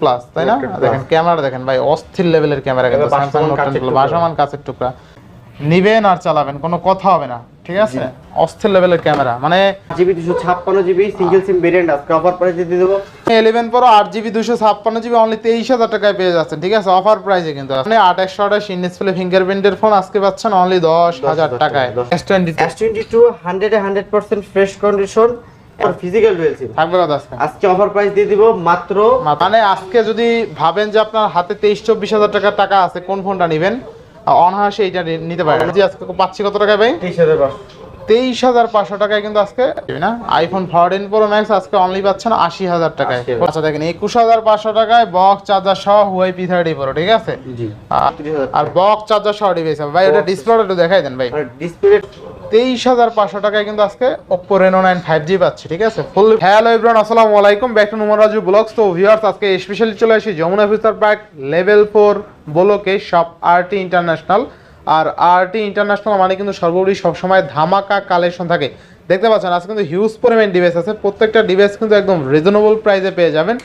Plus তাই না? Note 10 Plus। দেখেন ক্যামেরা দেখেন ভাই অস্থির লেভেলের ক্যামেরা কিন্তু স্যামসাং নোট টেন। বাসমান কাছের টুকরা। নিবেন আর চালাবেন কোনো কথা হবে না ঠিক আছে? অস্থির লেভেলের ক্যামেরা মানে জিবি দুশো ছাপ্পান্ন জিবি সিঙ্গেল সিম ভেরিয়েন্ট আজকে অফার প্রাইসে দিয়ে দেবো। ইলেভেন প্রো আট জিবি দুশো ছাপ্পান্ন জিবি অনলি তেইশ হাজার টাকায় পেয়ে যাচ্ছেন ঠিক আছে? অফার প্রাইসে কিন্তু আপনি আট একশো আঠাশ ইন ডিসপ্লে ফিঙ্গারপ্রিন্টের ফোন আজকে পাচ্ছেন অনলি দশ হাজার টাকায়। S twenty S twenty two hundred hundred percent fresh condition physical dual SIM থাকবে কথা আজকে আজকে অফার প্রাইস দিয়ে দিব মাত্র মানে আজকে যদি ভাবেন যে আপনার হাতে তেইশ চব্বিশ হাজার টাকা আছে কোন ফোনটা নেবেন? অনহাসে এইটা নিতে পারেন। জি আজকে পাচ্ছি কত টাকায় ভাই? তেইশ হাজার পাঁচশো। তেইশ হাজার পাঁচশো টাকায় কিন্তু আজকে না। আইফোন ফোরটিন প্রো ম্যাক্স আজকে অনলি পাচ্ছেন আশি হাজার টাকায়। আচ্ছা দেখেন একুশ হাজার পাঁচশো টাকায় বক্স চার্জার সহ হুয়াই পি থার্টি প্রো ঠিক আছে? আর- বক্স চার্জার সহ ডিভাইস ভাই ওটা ডিসপ্লেটা একটু দেখাই দেন ভাই। ডিসপ্লে তেইশ হাজার পাঁচশো টাকায় কিন্তু আজকে Oppo Reno nine five G পাচ্ছি, ঠিক আছে? ফুল হ্যালো ইব্রান আসসালামু আলাইকুম। ব্যাক টু নুমর রাজু ব্লগস তো ভিউয়ার্স আজকে স্পেশালি চলে আসি Jamuna future park level four বলোকে shop RT international আর আরটি ইন্টারন্যাশনাল মানে কিন্তু সর্বোপরি সবসময় ধামাকা কালেকশন থাকে। দেখতে পাচ্ছেন, আজকে কিন্তু হিউজ পরিমাণ ডিভাইস আছে। প্রত্যেকটা ডিভাইস কিন্তু একদম রিজনেবল প্রাইসে পেয়ে যাবেন।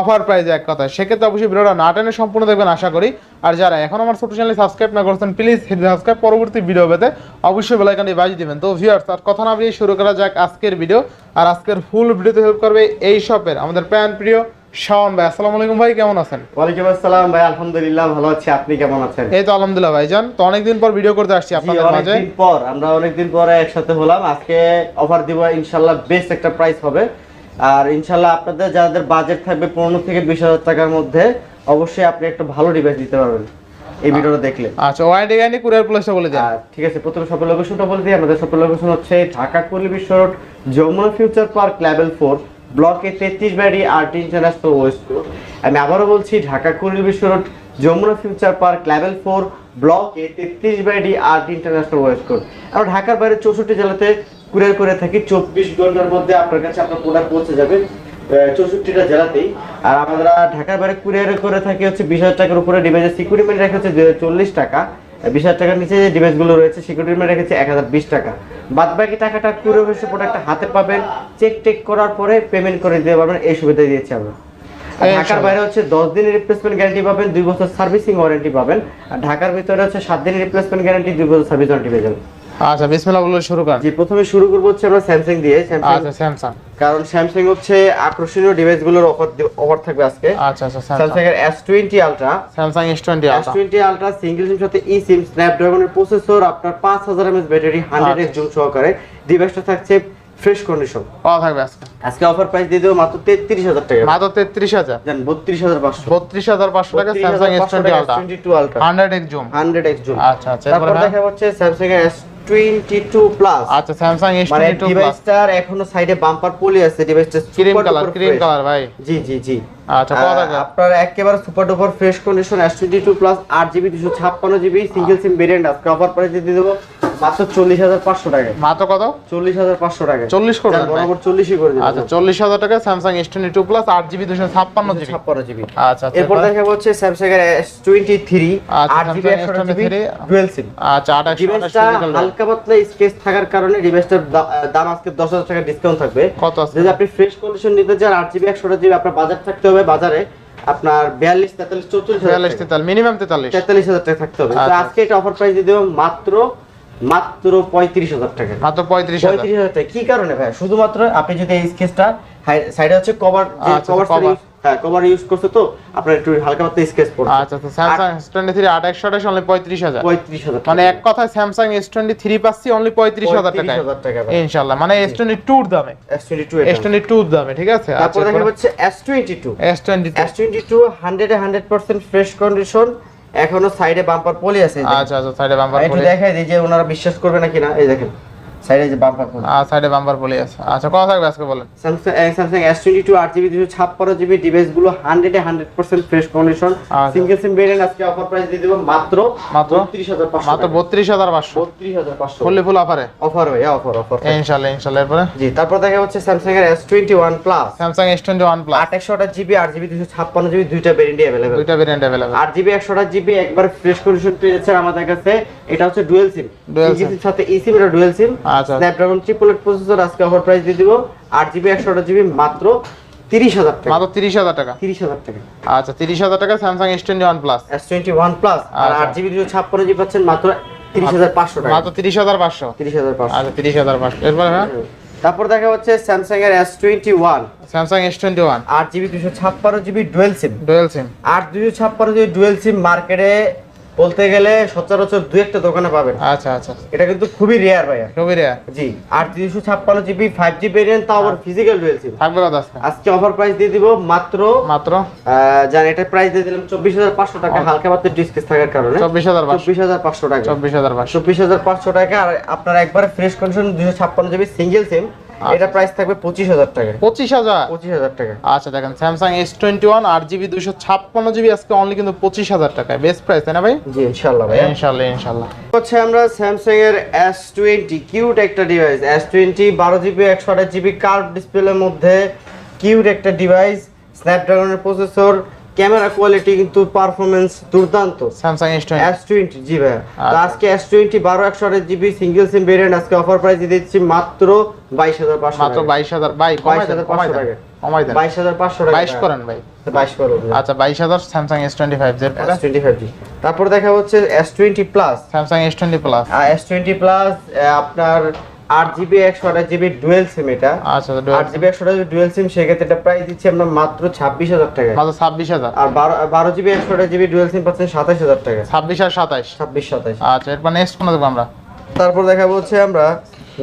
অফার প্রাইজে এক কথায়। সেক্ষেত্রে অবশ্যই ভিডিওটা না টেনে সম্পূর্ণ দেখবেন আশা করি। আর যারা এখন আমার ছোট চ্যানেল সাবস্ক্রাইব না করছেন প্লিজ সাবস্ক্রাইব পরবর্তী ভিডিও পেতে অবশ্যই বেলাইকানটি বাজিয়ে দিবেন। তো ভিউয়ার্স আর কথা না বেরিয়ে শুরু করা যাক আজকের ভিডিও আর আজকের ফুল ভিডিওতে হেল্প করবে এই শপের আমাদের প্যান প্রিয় শাওন ভাই। আসসালামু আলাইকুম ভাই কেমন আছেন? ওয়ালাইকুম আসসালাম ভাই আলহামদুলিল্লাহ ভালো আছি। আপনি কেমন আছেন? এই তো আলহামদুলিল্লাহ ভাইজান। তো অনেকদিন পর ভিডিও করতে আসছি আপনাদের মাঝে। অনেকদিন পর আমরা অনেকদিন পরে একসাথে হলাম। আজকে অফার দিব ইনশাল্লাহ বেস্ট একটা প্রাইস হবে। আর ইনশাল্লাহ আপনাদের যাদের বাজেট থাকবে পনেরো থেকে বিশ হাজার টাকার মধ্যে অবশ্যই আপনি একটা ভালো ডিভাইস দিতে পারবেন এই ভিডিওটা দেখলে। আচ্ছা ওয়ারেন্টি গ্যারান্টি কুরিয়ার প্লেসটা বলে দেন। ঠিক আছে প্রথমে শপের লোকেশনটা বলে দিই। আমাদের শপের লোকেশন হচ্ছে Dhaka Kuril Bishwa road Jamuna future park level four ব্লকে তেত্রিশ বাড়ি আরটি ইন্টারন্যাশনাল ওয়েস্ট আমি আবারও বলছি Dhaka Kuril Bishwa road Jamuna future park level four ব্লকে তেত্রিশ বাড়ি আরটি ইন্টারন্যাশনাল ওয়েস্ট কোড আমরা ঢাকার বাইরে চৌষট্টি জেলাতে কুরিয়ার করে থাকি চব্বিশ ঘণ্টার মধ্যে আপনার কাছে আপনার প্রোডাক্ট পৌঁছে যাবে চৌষট্টিটা জেলাতেই। আর আমরা ঢাকার বাইরে কুরিয়ার করে থাকি হচ্ছে বিশ হাজার টাকার উপরে ডিভাইসের সিকিউরিটি মানি রাখা হচ্ছে চল্লিশ টাকা। বিশ হাজার টাকার নিচে যে ডিভাইসগুলো রয়েছে সিকিউরিটি মানি রেখেছে এক হাজার বিশ টাকা। বাদ বাকি টাকাটা কুরিয়ার এসে প্রোডাক্টটা হাতে পাবেন চেক টেক করার পরে পেমেন্ট করে দিতে পারবেন এই সুবিধা দিয়েছি আমরা। আর ঢাকার বাইরে হচ্ছে দশ দিনের রিপ্লেসমেন্ট গ্যারান্টি পাবেন দুই বছর সার্ভিসিং ওয়ারেন্টি পাবেন। আর ঢাকার ভিতরে হচ্ছে সাত দিনের রিপ্লেসমেন্ট গ্যারান্টি দুই বছর সার্ভিস ওয়ারেন্টি পেয়ে যাবেন। আচ্ছা বিসমিল্লাহ বলে শুরু করেন। জি প্রথমে শুরু করব হচ্ছে আমরা স্যামসাং দিয়ে। স্যামসাং আচ্ছা স্যামসাং কারণ স্যামসাং হচ্ছে আকর্ষণীয় ডিভাইসগুলোর অফার অফার থাকবে আজকে। আচ্ছা আচ্ছা স্যামসাং এর S twenty ultra Samsung S twenty S twenty ultra single SIM সাথে ই সিম স্ন্যাপড্রাগনের প্রসেসর আপনার পাঁচ হাজার MS battery hundred X zoom সহকারে। ডিভাইসটা থাকছে ফ্রেশ কন্ডিশন পাওয়া থাকবে আজকে। আজকে অফার প্রাইস দিয়ে দেবো মাত্র তেত্রিশ হাজার টাকা। মাত্র জান টাকা Samsung S twenty ultra twenty two ultra hundred X zoom. Hundred X zoom. আচ্ছা আচ্ছা তারপর দেখা হচ্ছে Samsung S twenty two plus আচ্ছা স্যামসাং মানে ডিভাইসটার এখনও সাইডে বাম্পার পলি আছে ডিভাইসটা ক্রিম কালার ক্রিম কালার ভাই। জি জি জি। আচ্ছা আপনার একেবারে super duper fresh condition S twenty two plus আট জিবি দুশো ছাপ্পান্ন জিবি সিঙ্গেল সিম ভেরিয়েন্ট আজকে অফার প্রাইস দিয়ে দেবো। মাত্র চল্লিশ হাজার পাঁচশো টাকায় মাত্র কত? চল্লিশ হাজার পাঁচশো টাকায় চল্লিশ করবেন বরাবর চল্লিশই করে আচ্ছা চল্লিশ হাজার টাকা Samsung S twenty two plus আট জিবি দুশো ছাপ্পান্ন জিবি। ছাপ্পান্ন জিবি। আচ্ছা আচ্ছা এরপর দেখা হচ্ছে স্যামসাং এর এস টোয়েন্টি থ্রি আচ্ছা, আট জিবি একশো জিবি ডুয়েল সিম আচ্ছা আট ডিভাইসটা হালকা পাতলা স্কেচ থাকার কারণে ডিভাইসটার দাম আজকে দশ হাজার টাকা ডিসকাউন্ট থাকবে। কত যদি আপনি ফ্রেশ কন্ডিশন নিতে চান আট জিবি একশো জিবি আপনার বাজার থাকতে হবে বাজারে। আপনার বিয়াল্লিশ তেতাল্লিশ বিয়াল্লিশ তেতাল্লিশ মিনিমাম তেতাল্লিশ। তেতাল্লিশ হাজার টাকা থাকতে হবে। আচ্ছা। আজকে এটা অফার প্রাইস দিয়ে দেবো মাত্র মাত্র পঁয়ত্রিশ হাজার টাকা। মাত্র পঁয়ত্রিশ পঁয়ত্রিশ হাজার টাকা। কি কারণে ভাই শুধুমাত্র আপনি যদি এই স্কেচটা সাইডে হচ্ছে কভার কভার হ্যাঁ কভার ইউজ করছে তো আপনার একটু হালকা পাতলা স্কেচ পড়ছে। আচ্ছা তো স্যামসাং অনলি মানে এক কথায় স্যামসাং পাচ্ছি টাকা মানে দামে। ঠিক আছে? তারপর দেখা ফ্রেশ কন্ডিশন এখনও সাইডে বাম্পার পলি আছে আচ্ছা আচ্ছা সাইডে বাম্পার পলি পলি দেখাই দিই যে ওনারা বিশ্বাস করবে নাকি না এই দেখেন। সাইডে যে বাম্পার পলি আর সাইডে বাম্পার পলি আছে। আচ্ছা কথা থাকবে আজকে বলেন? Samsung Samsung S twenty two আট জিবি দুশো ছাপ্পান্ন জিবি ডিভাইসগুলো হান্ড্রেডে hundred percent fresh condition. Single SIM variant আজকে অফার প্রাইস দিয়ে দেবো মাত্র মাত্র? বত্রিশ হাজার পাঁচশো মাত্র বত্রিশ হাজার পাঁচশো। বত্রিশ হাজার পাঁচশো। ফুললি ফুল অফারে অফার ভাইয়া অফার অফার ইনশাল্লাহ ইনশাল্লাহ এরপরে? জি তারপর দেখা হচ্ছে স্যামসাং এর S twenty one plus Samsung S twenty one plus আট একশো আঠাশ জিবি আট জিবি দুশো ছাপ্পান্ন জিবি দুইটা ভেরিয়েন্টই অ্যাভেলেবেল দুইটা ভেরিয়েন্ট অ্যাভেলেবেল আট জিবি একশো আঠাশ জিবি একবার ফ্রেশ কন্ডিশন পেয়ে যাচ্ছেন আমাদের কাছে। এটা হচ্ছে ডুয়েল সিম Dual সিম। সাথে ই সিম এটা ডুয়েল সিম আচ্ছা। স্ন্যাপড্রাগন ট্রিপল এইট প্রসেসর আজকে অফার প্রাইস দিয়ে দিব। আট জিবি একশো আঠাশ জিবি মাত্র তিরিশ হাজার টাকা। মাত্র তিরিশ হাজার টাকা? তিরিশ হাজার টাকা। আচ্ছা তিরিশ হাজার টাকা Samsung S twenty one plus S twenty one plus আর আচ্ছা। আট জিবি দুশো ছাপ্পান্ন জিবি পাচ্ছেন মাত্র তিরিশ হাজার পাঁচশো টাকা। মাত্র তিরিশ হাজার পাঁচশো? তিরিশ হাজার পাঁচশো। আচ্ছা তিরিশ হাজার পাঁচশো। এরপরে হ্যাঁ? তারপর দেখা হচ্ছে স্যামসাং এর S twenty one Samsung S twenty one আট জিবি দুশো ছাপ্পান্ন GB dual SIM dual SIM আট দুশো ছাপ্পান্ন জিবি ডুয়েল সিম মার্কেটে বলতে গেলে সচরাচর দু একটা দোকানে পাবেন। আচ্ছা আচ্ছা। এটা কিন্তু খুবই রেয়ার ভাইয়া। খুবই রেয়ার জি আট দুশো ছাপ্পান্ন জিবি ফাইভ জি ভেরিয়েন্ট তাও আবার ফিজিক্যাল ডুয়েল সিম থাকবে আজকে। অফার প্রাইস দিয়ে দিব মাত্র মাত্র? জান এটা প্রাইস দিয়ে দিলাম চব্বিশ হাজার পাঁচশো টাকা। হালকা মাত্র ডিসকাস থাকার কারণে। চব্বিশ হাজার চব্বিশ হাজার পাঁচশো টাকা। চব্বিশ হাজার চব্বিশ হাজার পাঁচশো টাকা আর আপনার একবারে ফ্রেশ কন্ডিশন দুশো ছাপ্পান্ন জিবি সিঙ্গেল সিম এটা প্রাইস থাকবে পঁচিশ হাজার টাকা পঁচিশ হাজার? পঁচিশ হাজার টাকা। আচ্ছা দেখেন স্যামসাং এস টোয়েন্টি ওয়ান আট জিবি দুশো ছাপ্পান্ন জিবি আজকে অনলি কিন্তু পঁচিশ হাজার টাকায়। বেস্ট প্রাইস তাই না ভাই? জি ভাই ইনশাল্লাহ হচ্ছে আমরা স্যামসাং এর এস টোয়েন্টি কিউট একটা ডিভাইস এস টোয়েন্টি বারো জিবি একশো আঠাশ জিবি কার্ভ ডিসপ্লের মধ্যে কিউট একটা ডিভাইস স্ন্যাপড্রাগনের প্রসেসর ক্যামেরা কোয়ালিটি কিন্তু পারফরমেন্স দুর্দান্ত। স্যামসাং এস টোয়েন্টি জি ভাই তো আচ্ছা। আজকে এস টোয়েন্টি বারো একশো আঠাশ জিবি সিঙ্গেল সিম ভেরিয়েন্ট আজকে অফার প্রাইস দিয়ে দিচ্ছি মাত্র বাইশ হাজার পাঁচশো মাত্র বাইশ হাজার বাই কমাই দেন 22,500 কমাই দেন। টাকা। কমাই দেন। বাইশ হাজার পাঁচশো টাকা। বাইশ করেন ভাই। বাইশ করো আচ্ছা বাইশ হাজার Samsung S twenty five Z S twenty five G. তারপর দেখা হচ্ছে S twenty plus Samsung S twenty plus S twenty plus আপনার আট জিবি একশো আঠাশ জিবি ডুয়েল সিম এটা। আচ্ছা আট জিবি একশো আঠাশ ডুয়েল সিম সেক্ষেত্রে এটা প্রাইস দিচ্ছি আমরা মাত্র ছাব্বিশ হাজার টাকা মাত্র ছাব্বিশ হাজার? আর বারো বারো জিবি একশো আঠাশ জিবি ডুয়েল সিম পাচ্ছেন সাতাশ হাজার টাকা ছাব্বিশ আর ছাব্বিশ সাতাশ। আচ্ছা এরপর নেক্সট কোন দেখব আমরা? তারপর দেখা হচ্ছে আমরা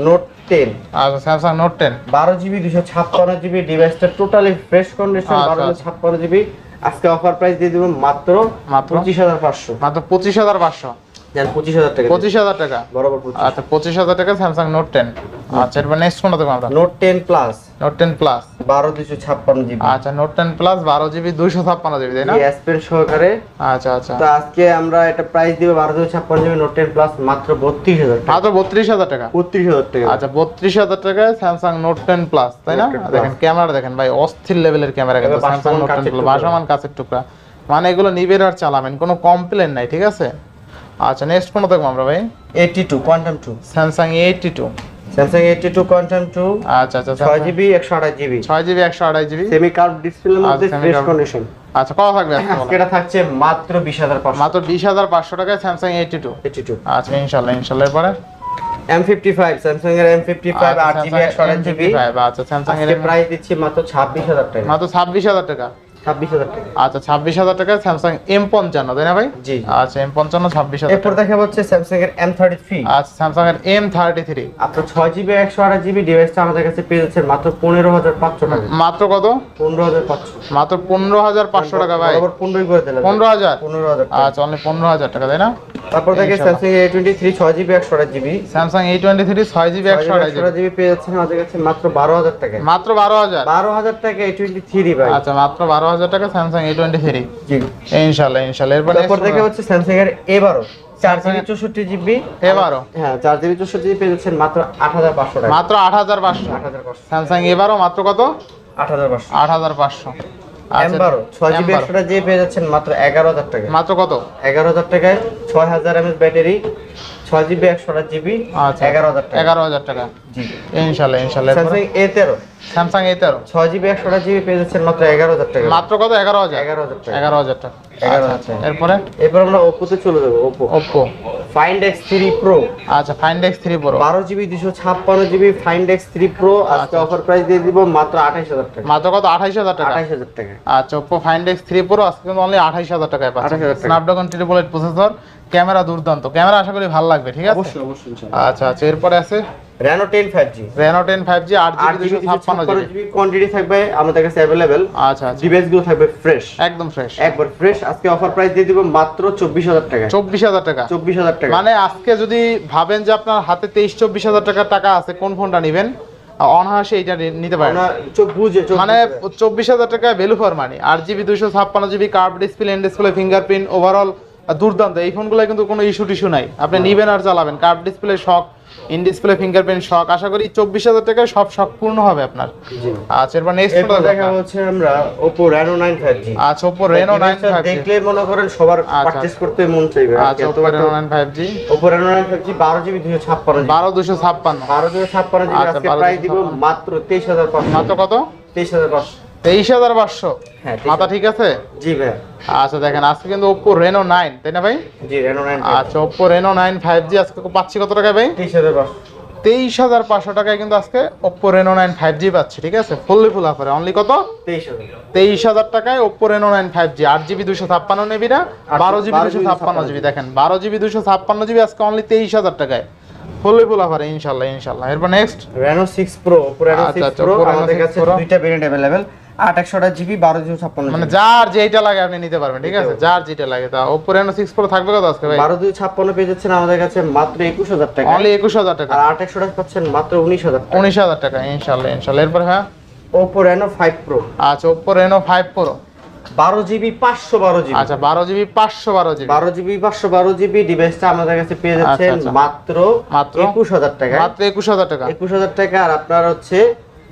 নোট টেন আচ্ছা স্যামসাং নোট টেন বারো জিবি দুশো ছাপ্পান্ন জিবি ডিভাইসটা টোটালি ফ্রেশ কন্ডিশন আচ্ছা, বারো আচ্ছা। ছাপ্পান্ন জিবি। আজকে অফার প্রাইস দিয়ে দেবো মাত্র মাত্র? পঁচিশ হাজার পাঁচশো। মাত্র পঁচিশ হাজার পাঁচশো। পঁচিশ হাজার টাকা পঁচিশ হাজার টাকা। বরাবর আচ্ছা পঁচিশ হাজার টাকা স্যামসাং নোট টেন আচ্ছা এরপর নেক্সট কোনটা দেখব আমরা? Note ten plus note ten plus বারো দুশো ছাপ্পান্ন জিবি। আচ্ছা নোট টেন প্লাস বারো জিবি দুইশো ছাপ্পান্ন জিবি তাই না? এস সহকারে। আচ্ছা আচ্ছা। তো আজকে আমরা এটা প্রাইস দিব বারো দুশো ছাপ্পান্ন জিবি নোট টেন প্লাস মাত্র বত্রিশ হাজার টাকা। মাত্র বত্রিশ হাজার টাকা? বত্রিশ হাজার টাকা। আচ্ছা বত্রিশ হাজার টাকায় স্যামসাং নোট টেন প্লাস তাই না? Note 10 Plus। দেখেন ক্যামেরা দেখেন ভাই অস্থির লেভেলের ক্যামেরা কিন্তু এবার স্যামসাং নোট টেন প্লাস টুকরা। কাছের টুকরা। মানে এগুলো নিবেন আর চালাবেন কোনো কমপ্লেন নাই ঠিক আছে? আচ্ছা নেক্সট ফোন দেখব আমরা ভাই। Eighty two quantum two Samsung eighty two Samsung eighty two quantum two আচ্ছা আচ্ছা ছয় জিবি একশো আঠাশ জিবি ছয় জিবি একশো আড়াই জিবি সেমি কার্ভ ডিসপ্লের মধ্যে আচ্ছা, ফ্রেশ কন্ডিশন আচ্ছা কত থাকবে আজকে এটা থাকছে মাত্র বিশ হাজার পাঁচশো। মাত্র বিশ হাজার পাঁচশো টাকায় Samsung eighty two eighty two আচ্ছা ইনশাল্লাহ ইনশাল্লাহ এরপরে? এম ফিফটি ফাইভ স্যামসাং এর এম ফিফটি ফাইভ আট জিবি একশো আঠাশ জিবি আচ্ছা স্যামসাং এর প্রাইস দিচ্ছি মাত্র ছাব্বিশ হাজার টাকা। মাত্র ছাব্বিশ হাজার টাকা ছাব্বিশ হাজার টাকা। আচ্ছা ছাব্বিশ হাজার টাকায় স্যামসাং এম পঞ্চান্ন তাই না ভাই? জি। আচ্ছা এম পঞ্চান্ন ছাব্বিশ হাজার এরপর দেখা হচ্ছে স্যামসাং এর এম থার্টি থ্রি আচ্ছা স্যামসাং এর এম থার্টি থ্রি আপনার ছয় জিবি একশো আঠাশ জিবি ডিভাইসটা আমাদের কাছে পেয়ে যাচ্ছেন মাত্র পনেরো হাজার পাঁচশো টাকা। মাত্র কত? পনেরো হাজার পাঁচশো। মাত্র পনেরো হাজার পাঁচশো টাকা ভাই। পনেরোই করে দিলাম। পনেরো হাজার? পনেরো হাজার। আচ্ছা অনলি পনেরো হাজার টাকা তাই না? তারপর দেখে স্যামসাং এ টোয়েন্টি থ্রি ছয় জিবি একশো আঠাশ GB. Samsung A twenty three ছয় জিবি একশো জিবি। জিবি পেয়ে যাচ্ছেন আমাদের কাছে মাত্র বারো হাজার টাকা। মাত্র বারো হাজার? বারো হাজার টাকা এ টোয়েন্টি থ্রি ভাই। আচ্ছা মাত্র বারো হাজার টাকা Samsung A twenty three G. ইনশাল্লাহ ইনশাল্লাহ এরপর তারপর দেখে হচ্ছে স্যামসাং এর এ বারো। চার জিবি চৌষট্টি জিবি। এবারও হ্যাঁ চার জিবি চৌষট্টি জিবি পেয়ে যাচ্ছেন মাত্র আট হাজার পাঁচশো টাকা। মাত্র আট হাজার পাঁচশো। আট হাজার পাঁচশো। স্যামসাং এবারও মাত্র কত? আট হাজার পাঁচশো। আট হাজার পাঁচশো। এম ছয় জিবি একশোটা জিবি পেয়ে যাচ্ছেন মাত্র এগারো হাজার টাকা। মাত্র কত? এগারো হাজার টাকায় ছয় হাজার এমএস ব্যাটারি ছয় জিবি একশোটা জিবি আচ্ছা এগারো হাজার টাকা। এগারো হাজার টাকা। জি। ইনশাল্লাহ এ তেরো। স্যামসাং এ তেরো। ছয় জিবি একশোটা জিবি পেয়ে যাচ্ছেন মাত্র এগারো হাজার টাকা। মাত্র কত? এগারো হাজার? এগারো হাজার টাকা। এগারো হাজার টাকা। এগারো আচ্ছা, হাজার আচ্ছা। এরপরে? এরপর আমরা ওপোতে চলে যাব Oppo Oppo find X three pro আচ্ছা ফাইন্ড এক্স থ্রি প্রো বারো জিবি দুশো ছাপ্পান্ন GB find X three pro আজকে আচ্ছা। অফার প্রাইস দিয়ে দিব মাত্র আঠাইশ হাজার টাকা। মাত্র কত? আঠাইশ হাজার টাকা। আঠাইশ হাজার টাকা। আচ্ছা Oppo find X three pro আজকে কিন্তু অনলি আঠাইশ হাজার টাকায় পাচ্ছে 28,000 টাকা। Snapdragon triple eight processor camera দুর্দান্ত। ক্যামেরা আশা করি ভালো লাগবে ঠিক আছে? অবশ্যই অবশ্যই আচ্ছা আচ্ছা। এরপরে আছে জিবি জিবি দুশো দুশো ছাপ্পান্ন ছাপ্পান্ন জিবি জিবি কোয়ান্টিটি থাকবে আমাদের কাছে অ্যাভেলেবেল আচ্ছা আচ্ছা। ডিভাইসগুলো থাকবে ফ্রেশ একদম ফ্রেশ একবার ফ্রেশ আজকে অফার প্রাইস দিয়ে দিব মাত্র চব্বিশ হাজার টাকা। চব্বিশ হাজার টাকা। চব্বিশ হাজার টাকা। মানে আজকে যদি ভাবেন যে আপনার হাতে তেইশ চব্বিশ হাজার টাকার টাকা আছে কোন ফোনটা নেবেন? অনাহাসে এইটা নিতে পারেন। বুঝে মানে চব্বিশ হাজার টাকা ভ্যালু ফর মানি আট জিবি দুশো ছাপ্পান্ন GB curve display in display fingerprint overall দুর্দান্ত এই ফোনগুলো কিন্তু কোনো ইস্যু টিস্যু নাই। আপনি নিবেন আর চালাবেন। কার্ভ ডিসপ্লে শখ ইন ডিসপ্লে ফিঙ্গারপ্রিন্ট শখ আশা করি চব্বিশ হাজার টাকায় সব শখ পূর্ণ হবে আপনার। আচ্ছা এরপর নেক্সট এরপর দেখা হচ্ছে আমরা আচ্ছা দেখলে মনে করেন সবার আচ্ছা। পারচেজ করতে মন চাইবে। আচ্ছা জিবি আচ্ছা, আজকে 12 প্রাইস দিব মাত্র তেইশ হাজার পাঁচশো। মাত্র কত? তেইশ হাজার পাঁচশো। তেইশ হাজার পাঁচশো। হ্যাঁ, মাথা ঠিক আছে? জি ভাই আচ্ছা দেখেন আজকে কিন্তু ওপ্পো রেনো নাইন তাই না ভাই? জি রেনো নাইন আচ্ছা Oppo Reno nine five G আজকে পাচ্ছি কত টাকায় ভাই? তেইশ হাজার তেইশ হাজার পাঁচশো টাকায় কিন্তু আজকে Oppo Reno nine five G পাচ্ছি ঠিক আছে? ফুললি ফুল অফারে অনলি কত? তেইশ হাজার। টাকায় Oppo Reno nine five G আট জিবি দুশো ছাপ্পান্ন নেবি না বারো জিবি দুশো ছাপ্পান্ন জিবি দেখেন বারো জিবি দুশো ছাপ্পান্ন জিবি আজকে অনলি তেইশ হাজার টাকায়। ফুললি ফুল অফারে ইনশাল্লাহ ইনশাল্লাহ। এরপর next Reno six pro Reno আচ্ছা, সিক্স আচ্ছা, প্রো আমাদের কাছে দুইটা ভেরিয়েন্ট অ্যাভেলেবেল আট একশোটা জিবি বারো জিবি ছাপ্পান্ন মানে যার যেটা লাগে আপনি নিতে পারবেন ঠিক আছে? যার যেটা লাগে। তা ওপ্পো রেনো সিক্স প্রো থাকবে কত আজকে ভাই? বারো দুই ছাপ্পান্ন পেয়ে যাচ্ছেন আমাদের কাছে মাত্র একুশ হাজার টাকা। অনলি একুশ হাজার টাকা। আর আট একশোটা পাচ্ছেন মাত্র উনিশ হাজার টাকা। উনিশ হাজার টাকা ইনশাল্লাহ ইনশাল্লাহ। এরপর হ্যাঁ? ওপো রেনো ফাইভ প্রো আচ্ছা ওপ্পো রেনো ফাইভ প্রো বারো জিবি পাঁচশো বারো জিবি। আচ্ছা বারো জিবি পাঁচশো বারো জিবি। বারো জিবি পাঁচশো বারো জিবি ডিভাইসটা আমাদের কাছে পেয়ে যাচ্ছেন আচ্ছা। মাত্র মাত্র? একুশ হাজার টাকা মাত্র একুশ হাজার টাকা। একুশ হাজার টাকা আর আপনার হচ্ছে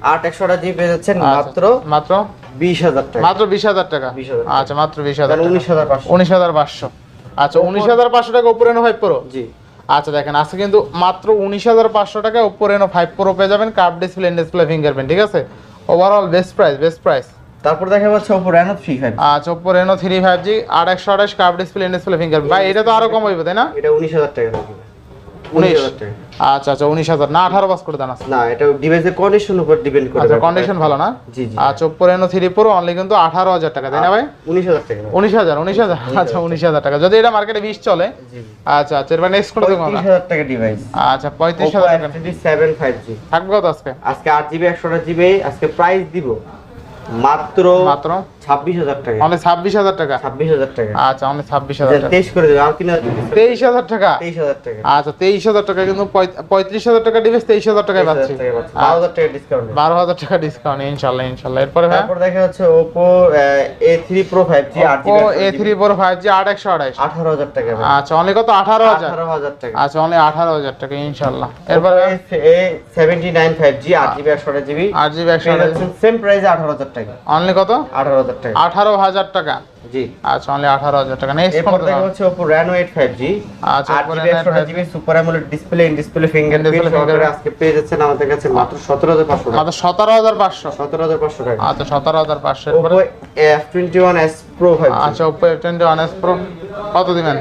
আট একশোটা জিবি পেয়ে যাচ্ছেন আচ্ছা, মাত্র মাত্র? বিশ হাজার টাকা। মাত্র বিশ হাজার টাকা? 20,000 টাকা। আচ্ছা মাত্র বিশ হাজার উনিশ হাজার পাঁচশো। উনিশ হাজার পাঁচশো। আচ্ছা উনিশ হাজার পাঁচশো টাকা Oppo Reno five pro G. আচ্ছা দেখেন আজকে কিন্তু মাত্র উনিশ হাজার পাঁচশো টাকা ওপো রেনো ফাইভ প্রো পেয়ে যাবেন কার্ভ ডিসপ্লে ডিসপ্লে ফিঙ্গারপ্রিন্ট ঠিক আছে? Overall best price best price তারপর দেখা যাচ্ছে ওপো রেনো থ্রি ফাইভ আচ্ছা Oppo Reno three five G আট একশো আঠাশ কার্ভ ডিসপ্লে ডিসপ্লে ফিঙ্গারপ্রিন্ট ভাই এটা তো আরও কম হইবে তাই না? এটা উনিশ হাজার টাকা উনিশ। আচ্ছা আচ্ছা উনিশ হাজার। না আঠারো পাস করে দেন না এটা ডিভাইসের কন্ডিশন উপর ডিপেন্ড করে আচ্ছা কন্ডিশন ভালো না? জি জি। আচ্ছা Oppo Reno three pro only কিন্তু আঠারো হাজার টাকা তাই না ভাই? উনিশ হাজার টাকা। উনিশ হাজার উনিশ হাজার আচ্ছা উনিশ হাজার টাকা। যদি এটা মার্কেটে বিশ চলে আচ্ছা আচ্ছা এবার নেক্সট করে দেবো পঁয়ত্রিশ হাজার টাকা ডিভাইস আচ্ছা পঁয়ত্রিশ হাজার টাকা। সেভেন ফাইভ জি থাকবে কত আজকে? আজকে আট জিবি একশোটা জিবি আজকে প্রাইস দিব মাত্র মাত্র ছাব্বিশ হাজার টাকা। অনলি ছাব্বিশ হাজার টাকা? ছাব্বিশ হাজার টাকা। আচ্ছা অনলি ছাব্বিশ হাজার তেইশ করে দেবে আর কিনা তেইশ হাজার টাকা? তেইশ হাজার টাকা। আচ্ছা তেইশ হাজার টাকা কিন্তু পঁয়ত্রিশ হাজার টাকা ডিভাইস তেইশ হাজার টাকায় পাচ্ছি। বারো হাজার টাকা ডিসকাউন্ট বারো হাজার টাকা ডিসকাউন্ট ইনশাল্লাহ ইনশাল্লাহ। এরপরে তারপর দেখা যাচ্ছে Oppo A three pro five G আট A three four five G আট একশো আঠাইশ আঠারো হাজার টাকা আচ্ছা অনলি কত? আঠারো হাজার? আঠারো হাজার টাকা। আচ্ছা অনলি আঠারো হাজার টাকা ইনশাল্লাহ। এরপরে A seventy nine five G আট জিবি একশো জিবি আট জিবি একশো সেম প্রাইসে আঠারো হাজার টাকা। অনলি কত? আঠারো হাজার টাকা। আঠারো হাজার টাকা? জি। আচ্ছা অনলি আঠারো হাজার টাকা। নেক্সট ফোন দেখা হচ্ছে Oppo Reno eight five G আচ্ছা, Oppo GB Reno 8 GB super AMOLED display in display finger আজকে পেয়ে যাচ্ছেন আমাদের কাছে মাত্র সতেরো হাজার পাঁচশো মাত্র সতেরো হাজার পাঁচশো। সতেরো হাজার পাঁচশো টাকা। আচ্ছা সতেরো হাজার পাঁচশো। Oppo F twenty one S pro আচ্ছা Oppo F twenty one S pro কত দিবেন?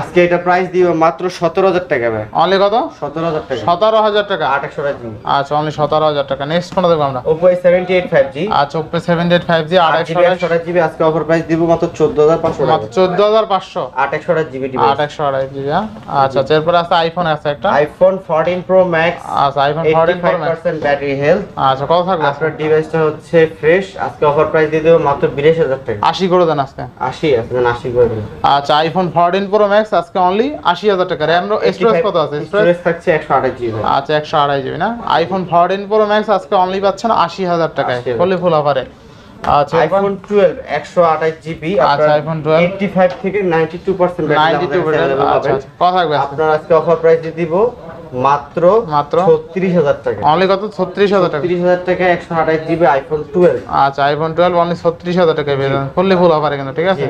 আজকে এটা প্রাইস দিব মাত্র সতেরো হাজার টাকা ভাই। অনলি কত? সতেরো হাজার টাকা। সতেরো হাজার টাকা? আট একশো টাকা জিবি আচ্ছা অনলি সতেরো হাজার টাকা। নেক্সট কোনটা দেবো আমরা? Oppo A seventy eight five G আচ্ছা Oppo seven eight five G আট আট একশো জিবি জিবি আজকে অফার প্রাইস দিব মাত্র চোদ্দ হাজার পাঁচশো টাকা। মাত্র চোদ্দ হাজার পাঁচশো? আট একশো জিবি আট একশো জিবি হ্যাঁ? আচ্ছা আচ্ছা এরপরে আছে আইফোন আছে একটা। আইফোন ফোরটিন প্রো ম্যাক্স আচ্ছা iPhone fourteen five pro max battery health আচ্ছা কত থাকবে আজকে? আপনার ডিভাইসটা হচ্ছে ফ্রেশ আজকে অফার প্রাইস দিয়ে দেবো মাত্র বিরাশ হাজার টাকা। আশি করে দেন আজকে। আশি আপনার আশি করে দেবেন আচ্ছা আইফোন ফোরটিন প্রো ম্যাক্স আজকে অনলি আশি হাজার টাকা। র্যাম স্টোরেজ কত আছে? স্টোরেজ স্টোরেজ থাকছে একশো আঠাশ জিবি আচ্ছা একশো আড়াই জিবি না? আইফোন ফোরটিন প্রো ম্যাক্স আজকে অনলি পাচ্ছেন আশি হাজার টাকায়। 80,000 ফুলি ফুল অফারে আচ্ছা। আইফোন টুয়েলভ একশো আঠাশ জিবি আচ্ছা, আইফোন 12 থেকে ninety two percent ninety two আচ্ছা আচ্ছা। থাকবে আপনার আজকে অফার প্রাইস দিয়ে দিব মাত্র মাত্র? ছত্রিশ হাজার টাকা। অনলি কত? ছত্রিশ হাজার টাকা। ছত্রিশ হাজার টাকা একশো আঠাশ জিবি আইফোন টুয়েলভ আচ্ছা আইফোন টুয়েলভ অনলি ছত্রিশ হাজার টাকায় পেয়ে যাবেন। ফুললি ফুল অফারে কিন্তু ঠিক আছে।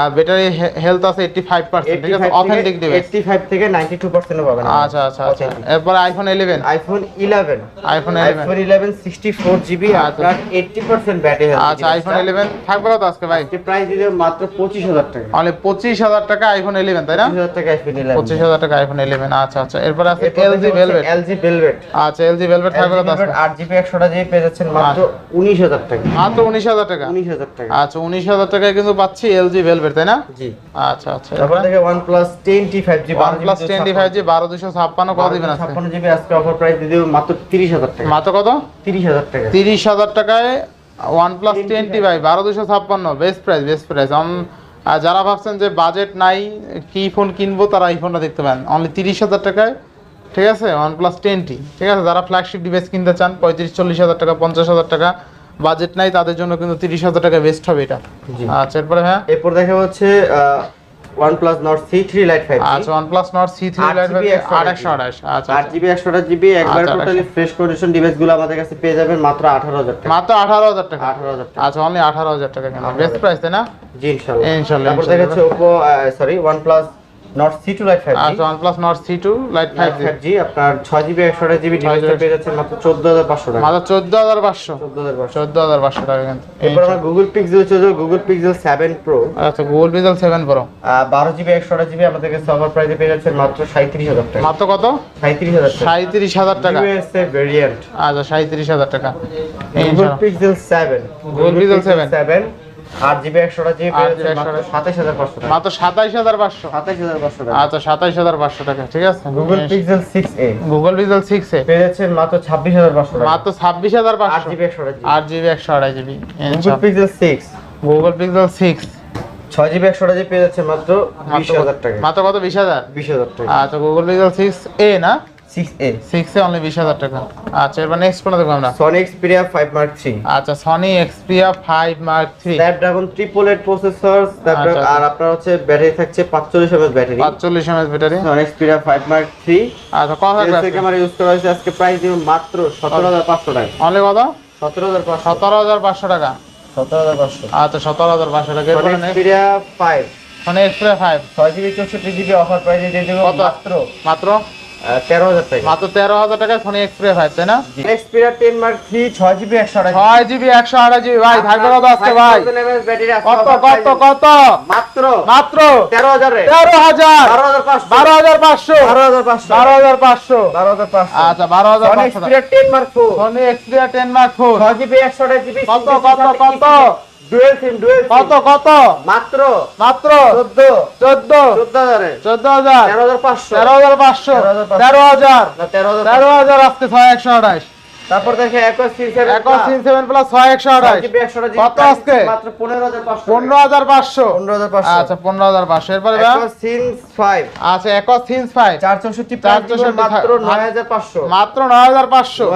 আর ব্যাটারি হেলথ আছে এইটটি ফাইভ পার্সেন্ট ঠিক আছে? অথেন্টিক ডিভাইস এইটটি ফাইভ থেকে নাইনটি টু পার্সেন্ট পাবেন। আচ্ছা আচ্ছা আচ্ছা। এরপরে iPhone eleven iPhone eleven iPhone eleven iPhone eleven sixty four GB আচ্ছা। আপনার এইটটি পার্সেন্ট ব্যাটারি আচ্ছা আইফোন ইলেভেন থাকবে কত আজকে ভাই? প্রাইস দিলে মাত্র পঁচিশ হাজার টাকা। অনলি পঁচিশ হাজার টাকা আইফোন ইলেভেন তাই না? পঁচিশ হাজার টাকা আইফোন ইলেভেন পঁচিশ হাজার টাকা আইফোন ইলেভেন আচ্ছা আচ্ছা। এরপর আছে এলজি ভেলভেট এলজি ভেলভেট আচ্ছা এলজি ভেলভেট থাকবে কত আজকে আট জিবি একশোটা জিবি পেয়ে যাচ্ছেন মাত্র উনিশ হাজার টাকা। মাত্র উনিশ হাজার টাকা? উনিশ হাজার টাকা। আচ্ছা উনিশ হাজার টাকায় কিন্তু পাচ্ছি এলজি ভেলভেট তাই না? জি। আচ্ছা আচ্ছা। তারপর থেকে কত দিবেন আজকে? জিবি আজকে অফার প্রাইস দিয়ে দেবো মাত্র টাকা। মাত্র টাকা। টাকায় বেস্ট প্রাইস বেস্ট যারা ভাবছেন যে বাজেট নাই কি ফোন কিনবো তারা এই ফোনটা দেখতে পারেন। অনলি তিরিশ হাজার টাকায় ঠিক আছে? ওয়ান প্লাস টেনটি ঠিক আছে? যারা ফ্ল্যাগশিপ ডিভাইস কিনতে চান পঁয়ত্রিশ চল্লিশ হাজার টাকা পঞ্চাশ হাজার টাকা বাজেট নাই তাদের জন্য কিন্তু তিরিশ হাজার টাকা বেস্ট হবে এটা। আচ্ছা এরপরে হ্যাঁ? এরপর দেখা হচ্ছে আচ্ছা আচ্ছা জিবি একবার আচ্ছা, টোটালি ফ্রেশ কন্ডিশন ডিভাইসগুলো আমাদের কাছে পেয়ে যাবেন মাত্র টাকা। মাত্র আঠারো হাজার টাকা। আচ্ছা অনলি টাকা কেন। বেস্ট প্রাইস তাই না? জি ইনশাল্লাহ। ইনশাল্লাহ, তারপর দেখা যাচ্ছে sorry plus Nord C two lite five আচ্ছা OnePlus Nord C two lite five G আপনার ছয় জিবি একশো আঠাশ জিবি ডিভাইসটা পেয়ে যাচ্ছেন মাত্র চোদ্দ হাজার পাঁচশো টাকা। মাত্র চোদ্দ হাজার পাঁচশো। চোদ্দ হাজার পাঁচশো। টাকা কিন্তু। এরপর আমরা গুগল পিক্সেল চলে যাব গুগল পিক্সেল সেভেন প্রো আচ্ছা গুগল পিক্সেল সেভেন প্রো বারো জিবি একশো আঠাশ জিবি আমাদের কাছে অফার প্রাইসে পেয়ে যাচ্ছেন মাত্র সাঁত্রিশ হাজার টাকা। মাত্র কত? সাঁত্রিশ হাজার টাকা। সাঁত্রিশ হাজার টাকা। ইউএসএ ভেরিয়েন্ট আচ্ছা সাঁত্রিশ হাজার টাকা। Google pixel seven Google Pixel 7 seven আট জিবি একশো আঠাশ জিবি পেয়ে আট GB যাচ্ছেন মাত্র 128 সাতাশ হাজার পাঁচশো মাত্র সাতাইশ হাজার পাঁচশো? সাতাশ হাজার পাঁচশো টাকা। আচ্ছা সাতাইশ হাজার পাঁচশো টাকা ঠিক আছে? Google pixel six A Google pixel six A পেয়ে যাচ্ছেন মাত্র ছাব্বিশ হাজার পাঁচশো মাত্র ছাব্বিশ হাজার আট জিবি একশো আট জিবি একশো আড়াই GB Google pixel six Google pixel six ছয় জিবি একশো আঠাশ জিবি পেয়ে যাচ্ছেন মাত্র বিশ হাজার টাকা। মাত্র কত? বিশ হাজার? বিশ হাজার টাকা। আচ্ছা গুগল পিক্সেল সিক্স এ না? Six A six A only বিশ হাজার টাকা। আচ্ছা এবার নেক্সট ফোন দেখব আমরা। এক্সপিরিয়া ফাইভ মার্ক থ্রি আচ্ছা Sony Xperia five mark three Snapdragon triple processor আচ্ছা। আর আপনার হচ্ছে ব্যাটারি থাকছে আচ্ছা কত ক্যামেরা ইউজ করা হয়েছে আজকে প্রাইস দিব মাত্র সতেরো হাজার পাঁচশো টাকা। অনলি কত? আচ্ছা টাকা। এরপরে অফার প্রাইসে দিয়ে দেবো? মাত্র? তেরো হাজার টাকা। মাত্র তেরো হাজার টাকায় সনি এক্সপিয়া ফাইভ তাই না? এক্সপিরিয়া টেন মার্ক থ্রি ছয় জিবি একশো ছয় জিবি একশো আড়াই জিবি ভাই থাকবে কত আজকে ভাই। কত কত কত? মাত্র মাত্র তেরো হাজারে তেরো হাজার। বারো হাজার পাঁচশো। বারো হাজার পাঁচশো। বারো হাজার পাঁচশো। বারো হাজার পাঁচশো। আচ্ছা বারো হাজার পাঁচশো ten mark four Sony Xperia ten mark four ছয় জিবি একশো আঠাশ জিবি কত কত কত? কত কত? মাত্র মাত্র? চোদ্দ। চোদ্দ। চোদ্দ হাজারে। চোদ্দ হাজার। তেরো হাজার পাঁচশো। তেরো হাজার পাঁচশো। 13,500 তেরো হাজার। তেরো হাজার তেরো হাজার আজকে ছয় একশো আঠাশ। তারপর দেখে একশ সেভেন প্লাস ছয় একশো আঠাশ কত আজকে মাত্র পনেরো হাজার পাঁচশো পনেরো হাজার পাঁচশো পনেরো হাজার পাঁচশো আচ্ছা পনেরো হাজার পাঁচশো এরপরে ভাই? একশ সিম ফাইভ আচ্ছা একশ সিন্স ফাইভ চার চৌষট্টি চার চার চৌষট্টি মাত্র নয় হাজার পাঁচশো মাত্র নয় হাজার পাঁচশো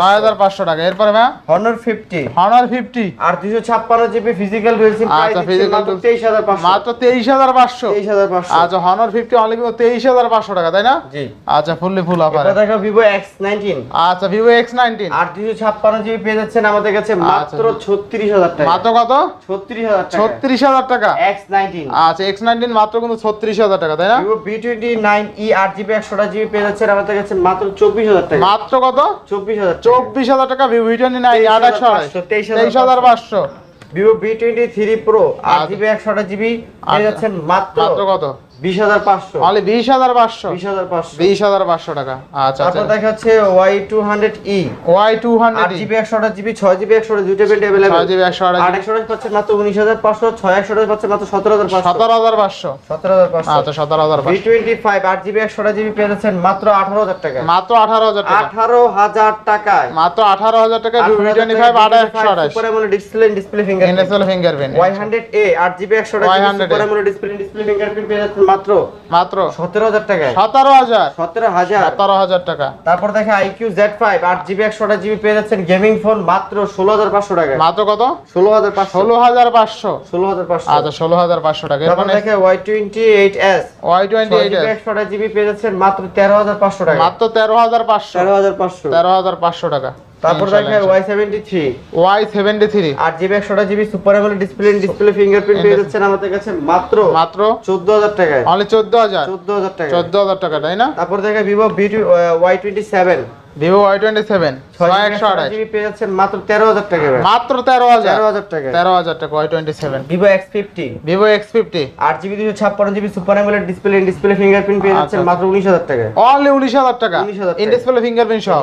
নয় হাজার পাঁচশো টাকা এরপরে ভাই হনর ফিফটি হনার ফিফটি আর দুশো ছাপ্পান্ন জিবি ফিজিক্যাল সিম আচ্ছা, dual- তেইশ হাজার পাঁচশো মাত্র তেইশ হাজার পাঁচশো তেইশ হাজার পাঁচশো আচ্ছা হনার ফিফটি অনলি কিন্তু তেইশ হাজার পাঁচশো টাকা তাই না জি আচ্ছা ফুললি ফুল এবার দেখো ভিভো এক্স নাইনটিন আচ্ছা ভিভো এক্স আর জিবি পেয়ে যাচ্ছেন আমাদের কাছে মাত্র হাজার টাকা। মাত্র কত? ছত্রিশ হাজার টাকা। ছত্রিশ হাজার টাকা? এক্স নাইনটিন আচ্ছা এক্স নাইনটিন মাত্র কিন্তু ছত্রিশ হাজার টাকা তাই না? Vivo V twenty nine GB পেয়ে যাচ্ছেন আমাদের কাছে মাত্র চব্বিশ হাজার টাকা। মাত্র কত? চব্বিশ হাজার চব্বিশ হাজার টাকা ভিভো ভি টোয়েন্টি নাইন আট একশো আড়াই 23,500, তেইশ হাজার পাঁচশো। Vivo V twenty three pro আট আচ্ছা। জিবি একশোটা জিবি আচ্ছা। পেয়ে যাচ্ছেন মাত্র মাত্র কত? একশো মাত্র আঠারো হাজার টাকা মাত্র আঠারো হাজার আঠারো হাজার টাকায়। মাত্র আঠারো হাজার টাকা একশো display display finger fingerprint Y hundred A আট জিবি একশোটা GB Y100 super AMOLED display যাচ্ছেন মাত্র? মাত্র। সতেরো হাজার টাকায়। সতেরো হাজার। সতেরো হাজার। সতেরো হাজার টাকা। তারপর দেখে আইকিউ জেড ফাইভ আট জিবি একশোটা জিবি পেয়ে যাচ্ছেন গেমিং ফোন মাত্র ষোলো হাজার পাঁচশো টাকায়। মাত্র কত? ষোলো হাজার পাঁচশো। ষোলো হাজার পাঁচশো। ষোলো হাজার পাঁচশো। আচ্ছা ষোলো হাজার পাঁচশো টাকা। তারপর এরপরে দেখে Y twenty eight S Y twenty eight একশোটা জিবি পেয়ে যাচ্ছেন মাত্র তেরো হাজার পাঁচশো টাকা মাত্র তেরো হাজার পাঁচশো। তেরো হাজার পাঁচশো। তেরো হাজার পাঁচশো টাকা। তারপর দেখে Y seventy three Y seventy three আট জিবি একশোটা GB super AMOLED display display fingerprint পেয়ে যাচ্ছেন আমাদের কাছে মাত্র মাত্র চোদ্দ হাজার টাকায়। অনলি চোদ্দ হাজার? চোদ্দ হাজার টাকা চোদ্দ হাজার টাকা তাই না? তারপর দেখেন Vivo V Y twenty seven Vivo Y twenty seven মাত্র তেরো হাজার টাকা মাত্র তেরো হাজার। তেরো হাজার টাকা। তেরো হাজার টাকা Y twenty seven. Vivo X fifty. Vivo X fifty. আট জিবি দুশো ছাপ্পান্ন GB super AMOLED display display fingerprint পেয়ে যাচ্ছেন মাত্র উনিশ হাজার টাকা। অনলি উনিশ হাজার টাকা। ইন ডিসপ্লে ফিঙ্গারপ্রিন্ট সহ।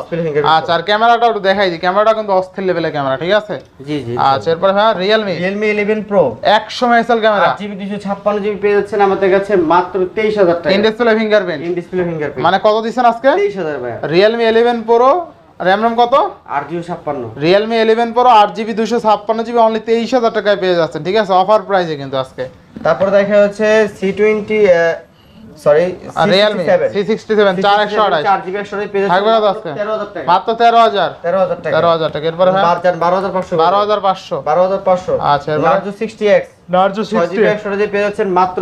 আচ্ছা আর ক্যামেরাটা একটু দেখাই দিই। ক্যামেরাটা কিন্তু অস্থির লেভেলের ক্যামেরা ঠিক আছে? জি জি আচ্ছা এরপরে হ্যাঁ রিয়েলমি রিয়েলমি ইলেভেন প্রো একশো মেগাপিক্সেল ক্যামেরা। আট জিবি দুশো ছাপ্পান্ন জিবি পেয়ে যাচ্ছেন আমাদের কাছে মাত্র তেইশ হাজার টাকা। In display fingerprint in display fingerprint মানে কত দিচ্ছেন আজকে? তেইশ হাজার ভাই। Realme eleven pro RAM ROM কত? আট দুশো ছাপ্পান্ন। রিয়েলমি ইলেভেন প্রো আট জিবি দুশো ছাপ্পান্ন জিবি অনলি তেইশ হাজার টাকায় পেয়ে যাচ্ছেন। ঠিক আছে অফার প্রাইসে কিন্তু আজকে। তারপর দেখা হচ্ছে C twenty sorry Realme C sixty seven চার একশো আঠাশ চার জিবি একশো পেয়ে থাকবে কত আজকে? তেরো হাজার মাত্র তেরো হাজার। তেরো হাজার টাকা। তেরো হাজার টাকা। এরপরে হ্যাঁ? বারো হাজার পাঁচশো। বারো হাজার পাঁচশো। বারো হাজার পাঁচশো। আচ্ছা, এরপরে? সিক্সটি এক্স নার্জো ছয় সিক্সটি জিবি একশো জিবি পেয়ে যাচ্ছেন মাত্র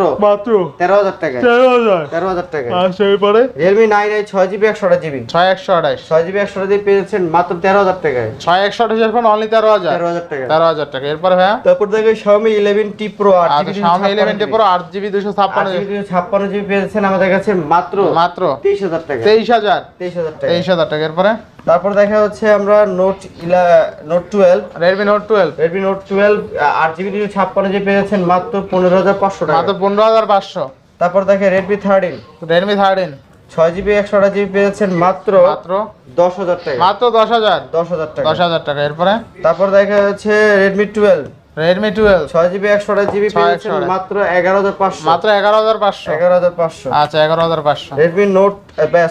রিয়েলমি নাইন এই ছয় জিবি একশো জিবি। ছয় একশো আঠাশ। ছয় জিবি একশো জিবি পেয়ে যাচ্ছেন মাত্র তেরো হাজার টাকায়। ছয় একশো ফোন অনলি তেরো হাজার। টাকা তেরো হাজার টাকা। এরপরে ভাইয়া? তারপর দেখো Xiaomi 11T Pro আট আচ্ছা জিবি Xiaomi 11 Pro আট জিবি দুশো ছাপ্পান্ন ছাপ্পান্ন জিবি পেয়েছেন আমাদের কাছে মাত্র মাত্র। তেইশ হাজার টাকা তেইশ হাজার। তেইশ হাজার টাকা তেইশ হাজার টাকা। এরপরে? তারপর দেখা হচ্ছে আমরা নোট ইলা note twelve Redmi note twelve Redmi note twelve আট জিবি দুশো ছাপ্পান্ন জিবি পেয়েছেন মাত্র পনেরো হাজার পাঁচশো টাকা। মাত্র পনেরো হাজার পাঁচশো। তারপর দেখে রেডমি থার্টিন রেডমি থার্টিন ছয় জিবি একশো আঠাশ জিবি পেয়েছেন মাত্র মাত্র দশ হাজার টাকা। মাত্র দশ হাজার। দশ হাজার টাকা। দশ হাজার টাকা। এরপরে? তারপর দেখা যাচ্ছে রেডমি টুয়েলভ একশো আঠাশ জিবি ছয় পেয়েছেন একশো আঠাশ। মাত্র এগারো হাজার পাঁচশো। মাত্র এগারো হাজার পাঁচশো। এগারো হাজার পাঁচশো। আচ্ছা এগারো হাজার পাঁচশো। Redmi note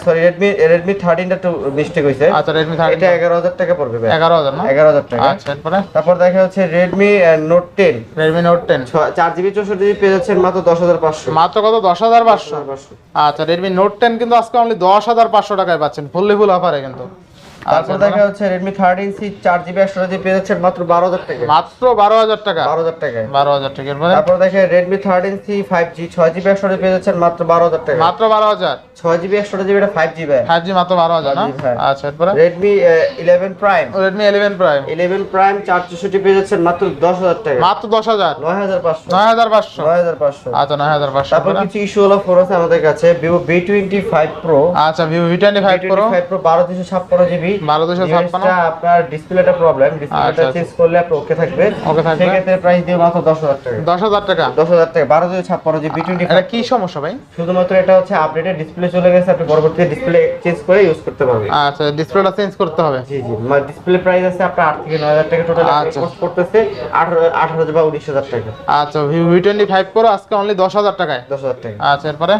sorry Redmi Redmi থার্টিনটা একটু মিস্টেক হয়েছে আচ্ছা রেডমি এটা থার্টিন এগারো হাজার টাকা পড়বে ভাই। এগারো হাজার না? এগারো হাজার টাকা। আচ্ছা এরপরে? তারপর দেখা হচ্ছে Redmi note ten Redmi note ten চার জিবি চৌষট্টি জিবি পেয়ে যাচ্ছেন মাত্র দশ হাজার পাঁচশো। মাত্র কত? দশ হাজার পাঁচশো? আচ্ছা রেডমি নোট টেন কিন্তু আজকে অনলি দশ হাজার পাঁচশো টাকায় পাচ্ছেন। ফুললি ফুল অফারে কিন্তু। তারপর দেখা হচ্ছে চার জিবি একশো জিবি পেয়ে যাচ্ছেন মাত্র বারো হাজার টাকা। মাত্র বারো হাজার টাকা? বারো হাজার টাকায় বারো হাজার টাকা এরপরে তারপর দেখে Redmi thirteen C five G ছয় জিবি একশো জিবি পেয়ে যাচ্ছেন মাত্র বারো হাজার টাকা। মাত্র বারো হাজার? ছয় জিবি একশো জিবি এটা ফাইভ জিবি ফাইভ জি মাত্র বারো হাজার না। আচ্ছা এরপরে? Redmi eleven prime Redmi eleven prime eleven prime চার চৌষট্টি পেয়ে যাচ্ছেন মাত্র দশ হাজার টাকা। মাত্র দশ হাজার? নয় হাজার পাঁচশো। নয় হাজার পাঁচশো। নয় হাজার পাঁচশো। আচ্ছা নয় হাজার পাঁচশো তারপর কিছু ইস্যু হলো ফোন আছে আমাদের কাছে। টোয়েন্টি ফাইভ প্রো আচ্ছা ফাইভ প্রো ফাইভ প্রো বারো দুশো ছাপ্পান্ন জিবি 1256 আপনার ডিসপ্লেটা প্রবলেম ডিসপ্লেটা আচ্ছা, চেঞ্জ করলে আপনি ওকে থাকবে। Okay থাকবে। সেক্ষেত্রে প্রাইস দিয়ে মাত্র দশ হাজার টাকা। দশ হাজার টাকা? দশ হাজার টাকা। বারো দুশো ছাপ্পান্ন জিবি টোয়েন্টি এটা কি সমস্যা ভাই? শুধুমাত্র এটা হচ্ছে আপডেটেড ডিসপ্লে চলে গেছে আপনি পরবর্তীতে ডিসপ্লে চেঞ্জ করে ইউজ করতে পারবেন। আচ্ছা ডিসপ্লেটা চেঞ্জ করতে হবে। জি জি। ডিসপ্লে প্রাইস আছে আপনার আট থেকে নয় হাজার টাকা টোটাল আচ্ছা। কস্ট করতেছে আঠারো আঠারো হাজার বা উনিশ হাজার টাকা। আচ্ছা Vivo V twenty five pro আজকে অনলি দশ হাজার টাকায়। টাকা। আচ্ছা এরপরে?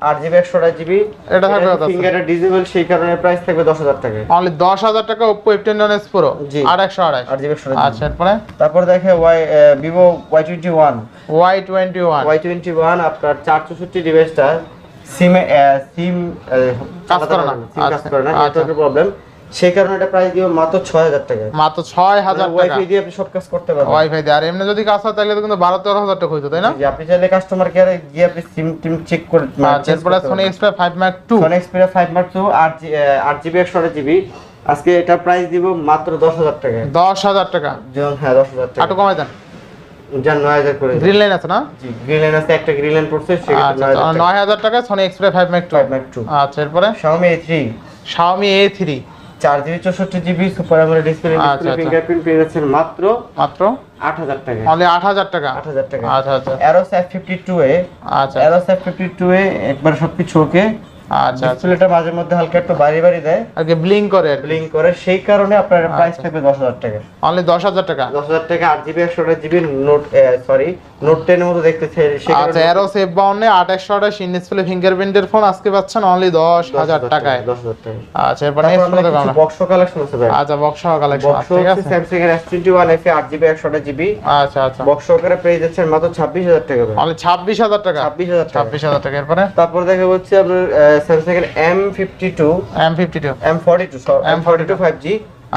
আচ্ছা জিবি জিবি এটা থাকবে কত? ফিঙ্গারের ডিজেবল সেই কারণে প্রাইস থাকবে দশ হাজার টাকা। অনলি দশ হাজার টাকা Oppo F ten S G. আট একশো জিবি আচ্ছা এরপরে? তারপর দেখে আপনার চৌষট্টি ডিভাইসটা সিমে সিম কাজ করে না। সিম কাজ আচ্ছা, করে না আচ্ছা। নেটওয়ার্কের প্রবলেম সেই কারণে এটা প্রাইস দিব মাত্র ছয় হাজার টাকা। মাত্র ছয় হাজার টাকা। ওয়াইফাই দিয়ে আপনি সব কাজ করতে পারবেন। ওয়াইফাই দিয়ে। আর এমনি যদি কাজ হয় তাহলে তো কিন্তু বারো তেরো হাজার টাকা হইতো তাই না? জি, আপনি চাইলে কাস্টমার কেয়ারে গিয়ে আপনি সিম টিম চেক করে আচ্ছা এরপরে Sony Xperia five mark two phone Xperia five mark two আট জি জিবি একশো আট জিবি আজকে এটা প্রাইস দিব মাত্র দশ হাজার টাকা। দশ হাজার টাকা। হ্যাঁ দশ হাজার টাকা। একটু কমাই দেন। করে গ্রিন লাইন আছে না? জি গ্রিন লাইন আছে একটা গ্রিন লাইন পড়ছে আচ্ছা সেক্ষেত্রে নয় আচ্ছা, হাজার টাকা Sony Xperia five mark two five mark two আচ্ছা এরপরে? Xiaomi A3 Xiaomi A three চার জিবি চৌষট্টি জিবি সুপার আমোলেড ডিসপ্লে আচ্ছা, আচ্ছা। ফিঙ্গারপ্রিন্ট পেয়ে যাচ্ছেন মাত্র মাত্র? আট হাজার টাকা। অনলি আট হাজার টাকা? আট হাজার টাকা। আচ্ছা আচ্ছা। Arrows F fifty two A আচ্ছা। Arrows F fifty two A একবার সবকিছু ওকে। আচ্ছা আচ্ছা। ডিসপ্লেটা মাঝে মধ্যে হালকা একটু বাড়ি বাড়ি দেয়। কি ব্লিং করে ব্লিঙ্ক করে। সেই কারণে আপনার প্রাইস আচ্ছা। থাকবে দশ হাজার টাকা। অনলি দশ হাজার টাকা? দশ হাজার টাকা আট জিবি একশো আঠাশ জিবি নোট সরি নোট টেনের মতো দেখতে আচ্ছা এরো সেভ বাউন্ডে আট একশো আঠাশ ইন ডিসপ্লে ফিঙ্গারপ্রিন্টের ফোন আজকে পাচ্ছেন অনলি দশ হাজার টাকায়। দশ হাজার টাকা। আচ্ছা এরপর নেক্সট আমরা আমরা বক্স কালেকশন আছে ভাই। আচ্ছা বক্স কালেকশন ঠিক আছে। এর আচ্ছা আচ্ছা। বক্স সহকারে পেয়ে যাচ্ছেন মাত্র ছাব্বিশ হাজার টাকা ভাই। অনলি ছাব্বিশ হাজার টাকা? ছাব্বিশ হাজার টাকা। ছাব্বিশ হাজার টাকা এরপরে? তারপর দেখা হচ্ছে আপনার স্যামসাং এর M fifty two M fifty two M forty two M forty two five G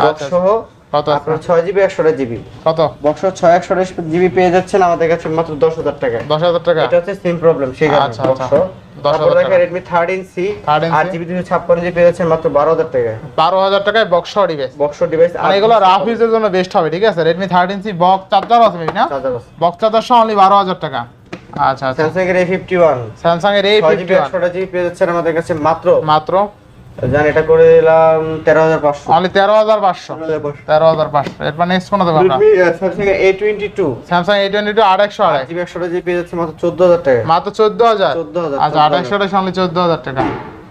box. সহ কত আপনার ছয় জিবি একশো জিবি। কত? বক্স ছয় একশো জিবি পেয়ে যাচ্ছেন আমাদের কাছে মাত্র দশ হাজার টাকা দশ হাজার টাকা? এটা হচ্ছে সিম প্রবলেম সেই আচ্ছা, বক্স। আচ্ছা। দশ তারপর হাজার রেডমি থার্টিন সি 13C আট জিবি দুশো ছাপ্পান্ন জিবি পেয়ে যাচ্ছেন মাত্র বারো হাজার টাকা বারো হাজার টাকায় বক্স ডিভাইস বক্স ডিভাইস মানে এগুলো রাফ ইউজের জন্য বেস্ট হবে ঠিক আছে? রেডমি বক্স চার্জার আছে না? বক্স চার্জার সহ অনলি বারো হাজার টাকা। আচ্ছা আচ্ছা। স্যামসাং এর এ ফিফটি ওয়ান স্যামসাং এর এই ফিফটি জিবি পেয়ে যাচ্ছেন আমাদের কাছে মাত্র। মাত্র জান এটা করে দিলাম তেরো হাজার পাঁচশো। অনলি তেরো হাজার পাঁচশো। তেরো হাজার পাঁচশো। এরপর নেক্সট কোনো দেবো আমরা। এর এই টোয়েন্টি টু আট একশো আড়াই। জিবি একশো জিবি পেয়ে যাচ্ছে মাত্র চোদ্দ হাজার টাকা। মাত্র চোদ্দ হাজার। 14,000 আচ্ছা আট একশো আড়াইশো অনলি চোদ্দ হাজার টাকা।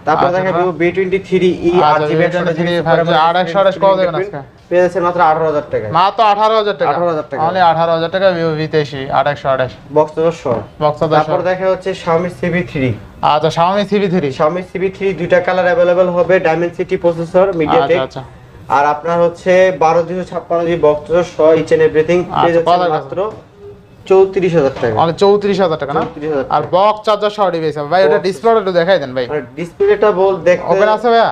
তারপর দেখা একশো V23 জিবি five G, একশো কত দেবেন আজকে? পেয়ে যাচ্ছে মাত্র আঠারো হাজার টাকা। মাত্র আঠারো হাজার টাকা? 18,000 টাকা। অনলি ভিভো বক্স তারপর দেখা হচ্ছে Xiaomi আচ্ছা Xiaomi সিবি দুইটা কালার অ্যাভেলেবেল হবে ডায়মেন্সিটি প্রসেসর মিডিয়াটেক আচ্ছা আচ্ছা। আর আপনার হচ্ছে বারো দুশো ছাপ্পান্ন বক্স সহ ইচ এন্ড এভরিথিং পেয়ে কত যাচ্ছে টাকা? মাত্র চৌত্রিশ হাজার টাকা। অনলি চৌত্রিশ হাজার টাকা না? আর বক্স চার্জার সহ ডিভাইস ভাই ওটা ডিসপ্লেটা একটু দেখাই দেন ভাই। ডিসপ্লেটা বল দেখতে ওপেন আছে ভাইয়া?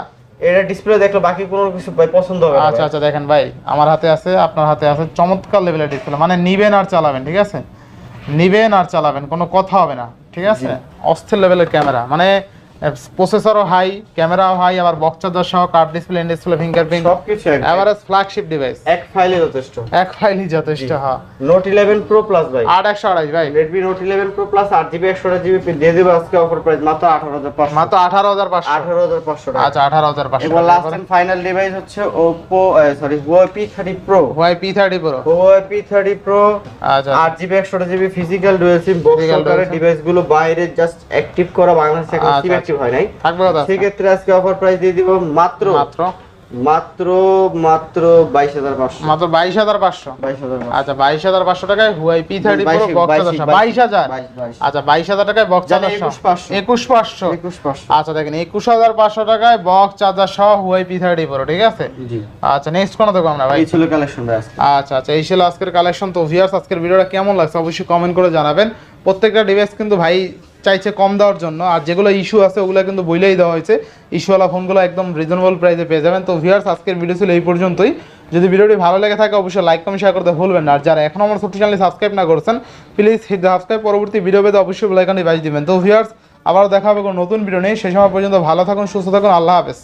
এটা ডিসপ্লে দেখলে বাকি কোনো কিছু ভাই পছন্দ হবে আচ্ছা আচ্ছা দেখেন ভাই আমার হাতে আছে আপনার হাতে আছে। চমৎকার লেভেলের ডিসপ্লে মানে নিবেন আর চালাবেন ঠিক আছে? নিবেন আর চালাবেন কোনো কথা হবে না ঠিক আছে? অস্থির লেভেলের ক্যামেরা মানে প্রসেসরও হাই ক্যামেরাও হাই আবার বক্স চার্জার সহ card display in display fingerprint সবকিছু এভারেজ ফ্ল্যাগশিপ ডিভাইস এক ফাইলে যথেষ্ট। এক ফাইলই যথেষ্ট হ্যাঁ। নোট ইলেভেন প্রো প্লাস ভাই। আট একশো আড়াইশ ভাই। Redmi note eleven pro plus আট জিবি একশো জিবি দিয়ে দেবো আজকে অফার প্রাইস মাত্র আঠারো হাজার পাঁচশো। মাত্র আঠারো হাজার পাঁচশো। আঠারো হাজার পাঁচশো টাকা। আচ্ছা আঠারো হাজার পাঁচশো এবার লাস্ট এন্ড ফাইনাল ডিভাইস হচ্ছে Oppo sorry Huawei P thirty pro Y P thirty pro Huawei P thirty pro আচ্ছা। আট জিবি একশো GB physical dual SIM box. ডিভাইসগুলো বাইরে জাস্ট অ্যাক্টিভ করা বাংলাদেশে এখন আচ্ছা, অ্যাক্টিভ হয় নাই। থাকবে সেক্ষেত্রে আজকে অফার প্রাইস দিয়ে দিব মাত্র মাত্র? মাত্র মাত্র বাইশ হাজার পাঁচশো। মাত্র বাইশ হাজার পাঁচশো? বাইশ হাজার আচ্ছা বাইশ হাজার পাঁচশো টাকায় হুয়াই পি থার্টি বাইশ- হাজার। আচ্ছা বাইশ হাজার টাকায় বক্স জানি চার্জার সহ 21,500 একুশ পাঁচশো? আচ্ছা দেখেন একুশ হাজার পাঁচশো টাকায় বক্স চার্জার সহ হুয়াই পি থার্টি প্রো ঠিক আছে? জি। আচ্ছা নেক্সট কোনো দেখো আমরা ভাই? এই ছিল কালেকশন আচ্ছা আচ্ছা এই ছিল আজকের কালেকশন তো ভিউয়ার্স আজকের ভিডিওটা কেমন লাগছে? অবশ্যই কমেন্ট করে জানাবেন। প্রত্যেকটা ডিভাইস কিন্তু ভাই চাইছে কম দেওয়ার জন্য। আর যেগুলো ইস্যু আছে, ওগুলো কিন্তু বইলেই দেওয়া হয়েছে। ইস্যুওয়ালা ফোনগুলো একদম রিজনেবল প্রাইসে পেয়ে যাবেন। তো ভিউয়ার্স আজকের ভিডিও ছিল এই পর্যন্তই। যদি ভিডিওটি ভালো লেগে থাকে, অবশ্যই লাইক কমেন্ট শেয়ার করতে ভুলবেন না। আর যারা এখন আমার ছোট্ট চ্যানেল সাবস্ক্রাইব না করছেন প্লিজ হিট সাবস্ক্রাইব পরবর্তী ভিডিও পেতে অবশ্যই বেলাইকানটি বাজিয়ে দেবেন। তো ভিউয়ার্স আবারও দেখা হবে কোনো নতুন ভিডিও নেই সেই সময় পর্যন্ত ভালো থাকুন, সুস্থ থাকুন। আল্লাহ হাফেজ।